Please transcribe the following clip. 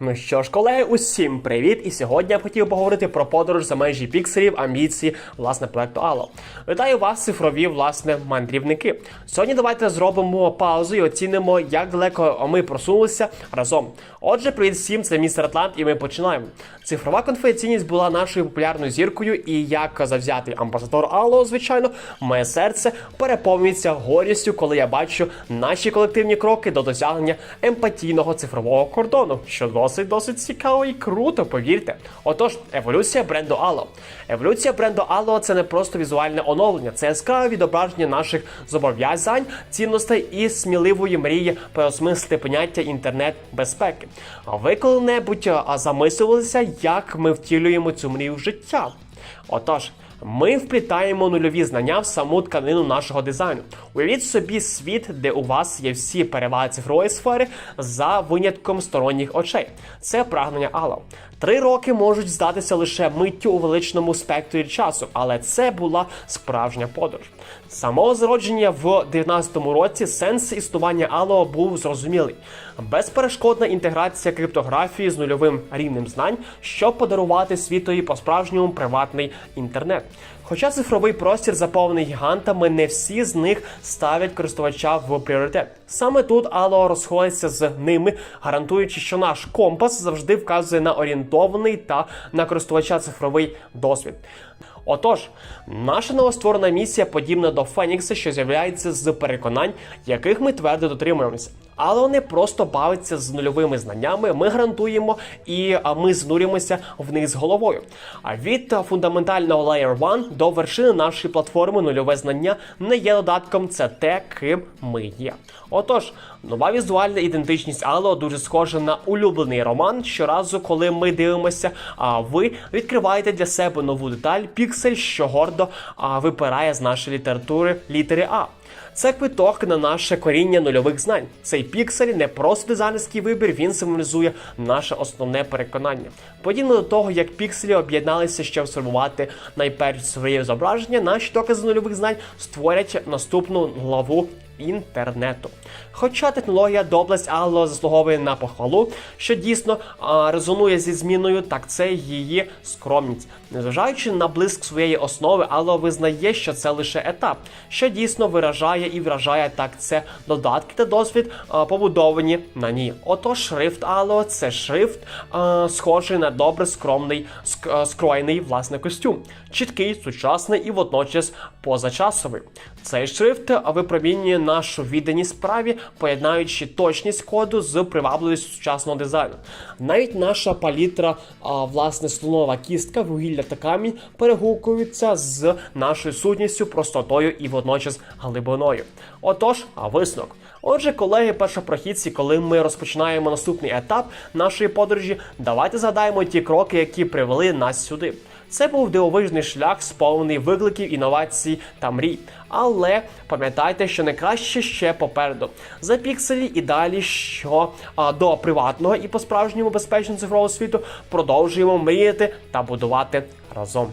Ну що ж, колеги, усім привіт! І сьогодні я б хотів поговорити про подорож за межі пікселів, амбіції, власне, проекту Ало. Вітаю вас, цифрові, власне, мандрівники. Сьогодні давайте зробимо паузу і оцінимо, як далеко ми просунулися разом. Отже, привіт всім, це містер Атлант, і ми починаємо. Цифрова конфіденційність була нашою популярною зіркою, і як завзятий амбасадор Ало, звичайно, моє серце переповнюється горістю, коли я бачу наші колективні кроки до досягнення емпатійного цифрового кордону, що досить досить цікаво і круто, повірте. Отож, еволюція бренду Ало. Еволюція бренду Ало це не просто візуальне оновлення, це яскраве відображення наших зобов'язань, цінностей і сміливої мрії переосмислити поняття інтернет-безпеки. А ви коли-небудь замислювалися, як ми втілюємо цю мрію в життя? Отож. Ми вплітаємо нульові знання в саму тканину нашого дизайну. Уявіть собі світ, де у вас є всі переваги цифрової сфери за винятком сторонніх очей. Це прагнення Алла. Три роки можуть здатися лише миттю у величному спектрі часу, але це була справжня подорож. Самого зародження в 19-му році сенс існування Allo був зрозумілий. Безперешкодна інтеграція криптографії з нульовим рівнем знань, щоб подарувати світові по-справжньому приватний інтернет. Хоча цифровий простір заповнений гігантами, не всі з них ставлять користувача в пріоритет. Саме тут Allo розходиться з ними, гарантуючи, що наш компас завжди вказує на орієнтований та на користувача цифровий досвід. Отож, наша новостворена місія подібна до Фенікса, що з'являється з переконань, яких ми твердо дотримуємося. Але вони просто бавиться з нульовими знаннями. Ми гарантуємо і ми знурюємося в них з головою. А від фундаментального Layer 1 до вершини нашої платформи нульове знання не є додатком, це те, ким ми є. Отож, нова візуальна ідентичність Allo дуже схожа на улюблений роман. Щоразу, коли ми дивимося, а ви відкриваєте для себе нову деталь, піксель, що гордо а, випирає з нашої літератури літери А. Це квиток на наше коріння нульових знань. Цей піксель не просто дизайнерський вибір, він символізує наше основне переконання. Подібно до того, як пікселі об'єдналися, щоб сформувати найперше своє зображення, наші докази нульових знань створять наступну главу інтернету. Хоча технологія доблесть Allo заслуговує на похвалу, що дійсно а, резонує зі зміною, так це її скромність. Незважаючи на блиск своєї основи, Allo визнає, що це лише етап, що дійсно виражає і вражає так це додатки та досвід, а, побудовані на ній. Отож, шрифт Allo – це шрифт, а, схожий на добре скромний ск- скроєний власне костюм, чіткий, сучасний і водночас позачасовий. Цей шрифт випромінює нашу відданість справі, поєднаючи точність коду з привабливістю сучасного дизайну. Навіть наша палітра, а, власне, слонова кістка, вугілля та камінь перегукуються з нашою сутністю, простотою і водночас глибиною. Отож, а висновок. Отже, колеги, першопрохідці, коли ми розпочинаємо наступний етап нашої подорожі, давайте згадаємо ті кроки, які привели нас сюди. Це був дивовижний шлях, сповнений викликів, інновацій та мрій. Але пам'ятайте, що найкраще ще попереду. За пікселі і далі, що а, до приватного і по-справжньому безпечного цифрового світу продовжуємо мріяти та будувати разом.